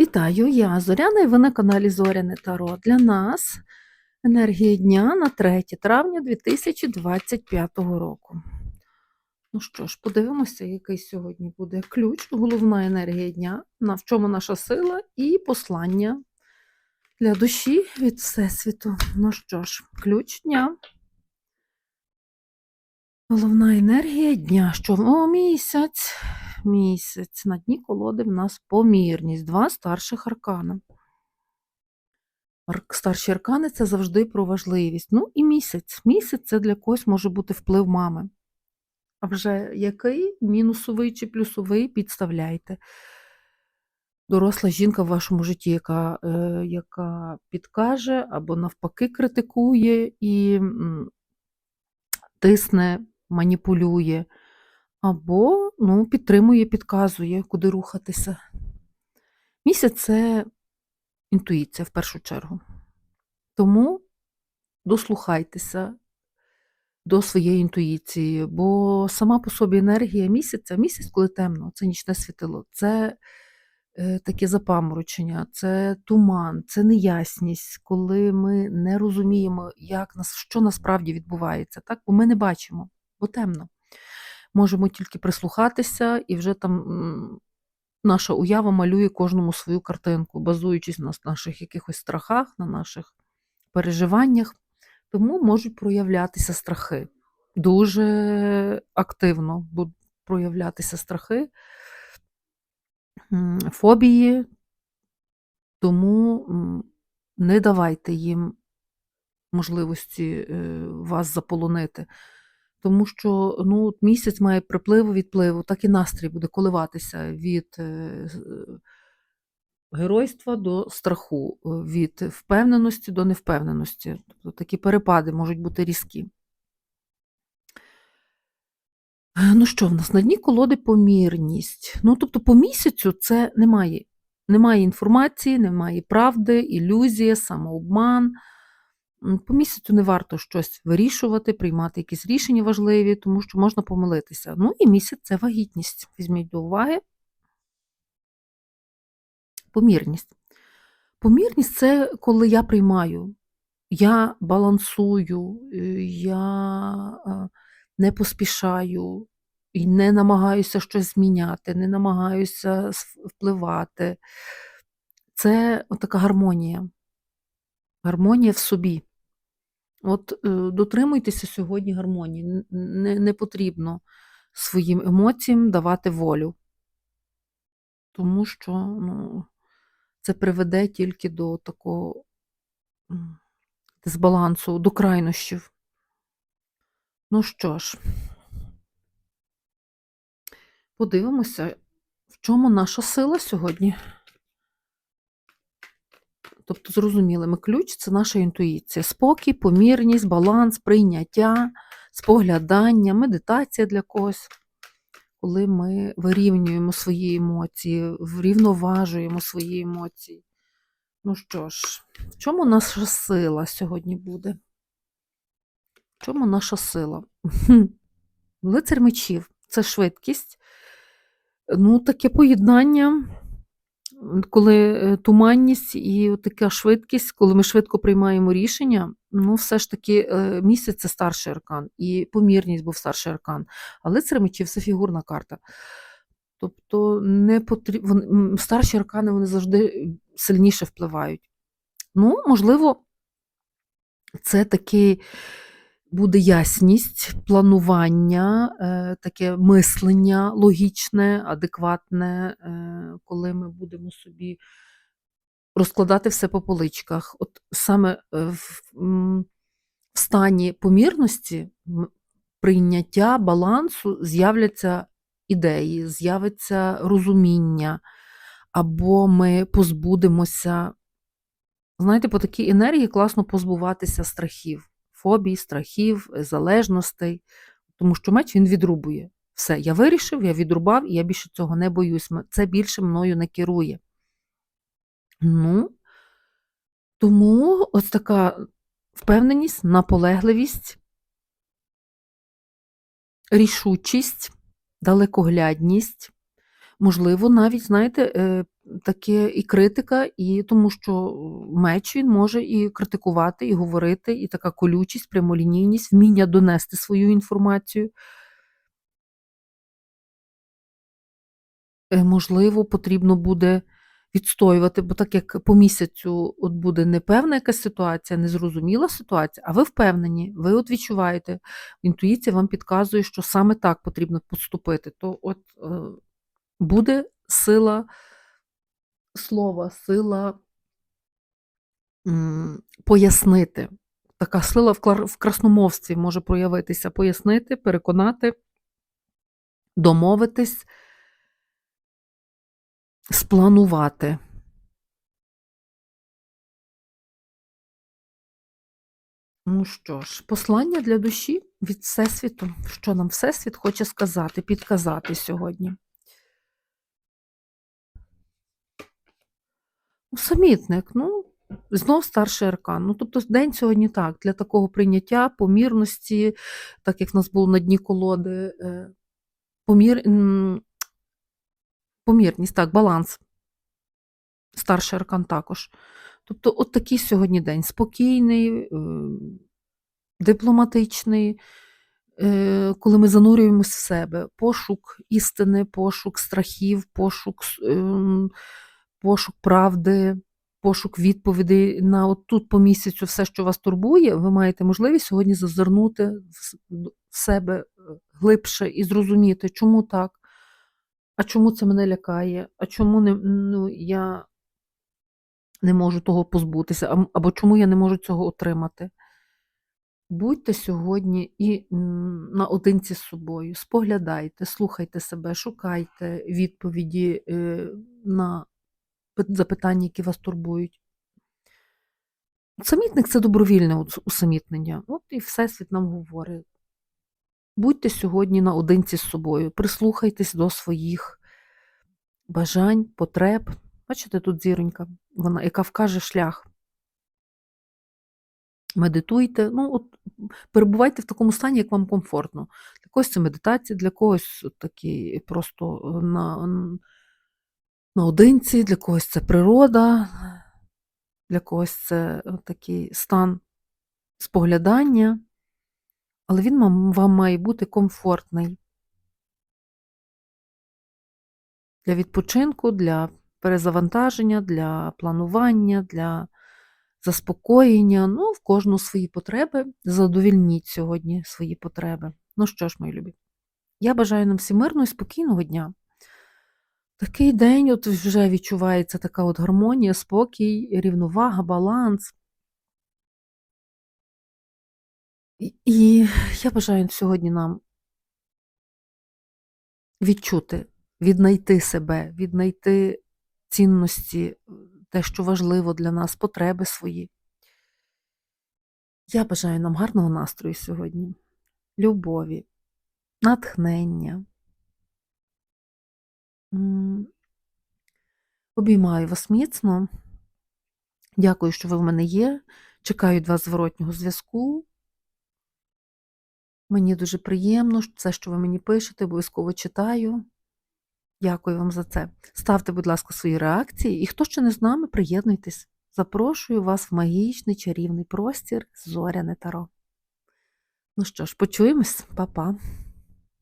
Вітаю, я Зоряна і ви на каналі Зоряне Таро. Для нас енергія дня на 3 травня 2025 року. Ну що ж, подивимося, який сьогодні буде ключ, головна енергія дня, на в чому наша сила і послання для душі від Всесвіту. Ну що ж, ключ дня. Головна енергія дня. Що о, місяць. Місяць. На дні колоди в нас помірність. Два старших аркана. Старші аркани це завжди про важливість. Ну і місяць. Місяць це для когось може бути вплив мами. А вже який мінусовий чи плюсовий підставляйте. Доросла жінка в вашому житті, яка, е, яка підкаже або навпаки критикує і тисне, маніпулює, або ну, підтримує, підказує, куди рухатися. Місяць це інтуїція в першу чергу. Тому дослухайтеся до своєї інтуїції, бо сама по собі енергія місяця, місяць, коли темно, це нічне світило, це е, таке запаморочення, це туман, це неясність, коли ми не розуміємо, як нас, що насправді відбувається, так? бо ми не бачимо, бо темно. Можемо тільки прислухатися, і вже там наша уява малює кожному свою картинку, базуючись на наших якихось страхах, на наших переживаннях. Тому можуть проявлятися страхи. Дуже активно будуть проявлятися страхи, фобії, тому не давайте їм можливості е, вас заполонити. Тому що ну, місяць має припливу відпливу, так і настрій буде коливатися від е, е, геройства до страху, е, від впевненості до невпевненості. Тобто такі перепади можуть бути різкі. Ну що в нас? На дні колоди помірність. Ну, тобто по місяцю це немає. Немає інформації, немає правди, ілюзія, самообман. По місяцю не варто щось вирішувати, приймати якісь рішення важливі, тому що можна помилитися. Ну і місяць це вагітність. Візьміть до уваги. Помірність. Помірність це коли я приймаю, я балансую, е, я е, не поспішаю і не намагаюся щось зміняти, не намагаюся впливати. Це така гармонія. Гармонія в собі. От е, дотримуйтеся сьогодні гармонії. Не, не потрібно своїм емоціям давати волю, тому що ну, це приведе тільки до такого дисбалансу, до крайнощів. Ну що ж, подивимося, в чому наша сила сьогодні. Тобто, зрозуміли, ми ключ це наша інтуїція. Спокій, помірність, баланс, прийняття, споглядання, медитація для когось. Коли ми вирівнюємо свої емоції, врівноважуємо свої емоції. Ну що ж, в чому наша сила сьогодні буде? В чому наша сила? Лицар мечів це швидкість. Ну, таке поєднання, коли е, туманність і така швидкість, коли ми швидко приймаємо рішення, ну, все ж таки е, місяць це старший аркан, і помірність був старший аркан. А лицар мечів це фігурна карта. Тобто не потріб... старші аркани вони завжди сильніше впливають. Ну, можливо, це такий буде ясність, планування, е, таке мислення логічне, адекватне, е, коли ми будемо собі розкладати все по поличках. От саме е, в, в стані помірності, прийняття балансу з'являться ідеї, з'явиться розуміння, або ми позбудемося Знаєте, по такій енергії класно позбуватися страхів, фобій, страхів, е, залежностей, тому що меч він відрубує. Все, я вирішив, я відрубав, і я більше цього не боюсь. Це більше мною не керує. Ну, тому ось така впевненість, наполегливість, рішучість, далекоглядність, Можливо, навіть, знаєте, е, таке і критика, і тому що меч він може і критикувати, і говорити, і така колючість, прямолінійність, вміння донести свою інформацію. Е, Можливо, потрібно буде відстоювати, бо так як по місяцю от буде непевна якась ситуація, незрозуміла ситуація, а ви впевнені, ви от відчуваєте, інтуїція вам підказує, що саме так потрібно поступити, то от е, буде сила слова, сила пояснити. Така сила в красномовстві може проявитися, пояснити, переконати, домовитись, спланувати. Ну що ж, послання для душі від Всесвіту. Що нам Всесвіт хоче сказати, підказати сьогодні? Самітник, ну, знов старший аркан. Ну, тобто день сьогодні так, для такого прийняття, помірності, так як в нас було на дні колоди, е, помір, помірність, так, баланс. Старший аркан також. Тобто, от такий сьогодні день спокійний, е, дипломатичний, е, коли ми занурюємось в себе. Пошук істини, пошук страхів, пошук, ем, пошук правди, пошук відповідей на от тут по місяцю все, що вас турбує, ви маєте можливість сьогодні зазирнути в себе е, глибше і зрозуміти, чому так, а чому це мене лякає, а чому не, ну, я не можу того позбутися, або чому я не можу цього отримати. Будьте сьогодні і наодинці з собою, споглядайте, слухайте себе, шукайте відповіді е, на пи- запитання, які вас турбують. Самітник це добровільне усамітнення. От і Всесвіт нам говорить. Будьте сьогодні наодинці з собою, прислухайтесь до своїх бажань, потреб. Бачите, тут зіронька, вона, яка вкаже шлях. Медитуйте, ну, от, перебувайте в такому стані, як вам комфортно. Для когось це медитація, для когось такі просто е, на, наодинці, для когось це природа, для когось це е, такий стан споглядання, але він вам, вам має бути комфортний для відпочинку, для перезавантаження, для планування, для заспокоєння. Ну, в кожну свої потреби. Задовільніть сьогодні свої потреби. Ну що ж, мої любі, я бажаю нам всім мирного і спокійного дня. Такий день, от вже відчувається така от гармонія, спокій, рівновага, баланс. І, і я бажаю сьогодні нам відчути, віднайти себе, віднайти цінності, те, що важливо для нас, потреби свої. Я бажаю нам гарного настрою сьогодні, любові, натхнення. Обіймаю вас міцно. Дякую, що ви в мене є. Чекаю від вас зворотнього зв'язку. Мені дуже приємно, все, що ви мені пишете, обов'язково читаю. Дякую вам за це. Ставте, будь ласка, свої реакції. І хто ще не з нами, приєднуйтесь. Запрошую вас в магічний чарівний простір Зоряне Таро. Ну що ж, почуємось, Па-па.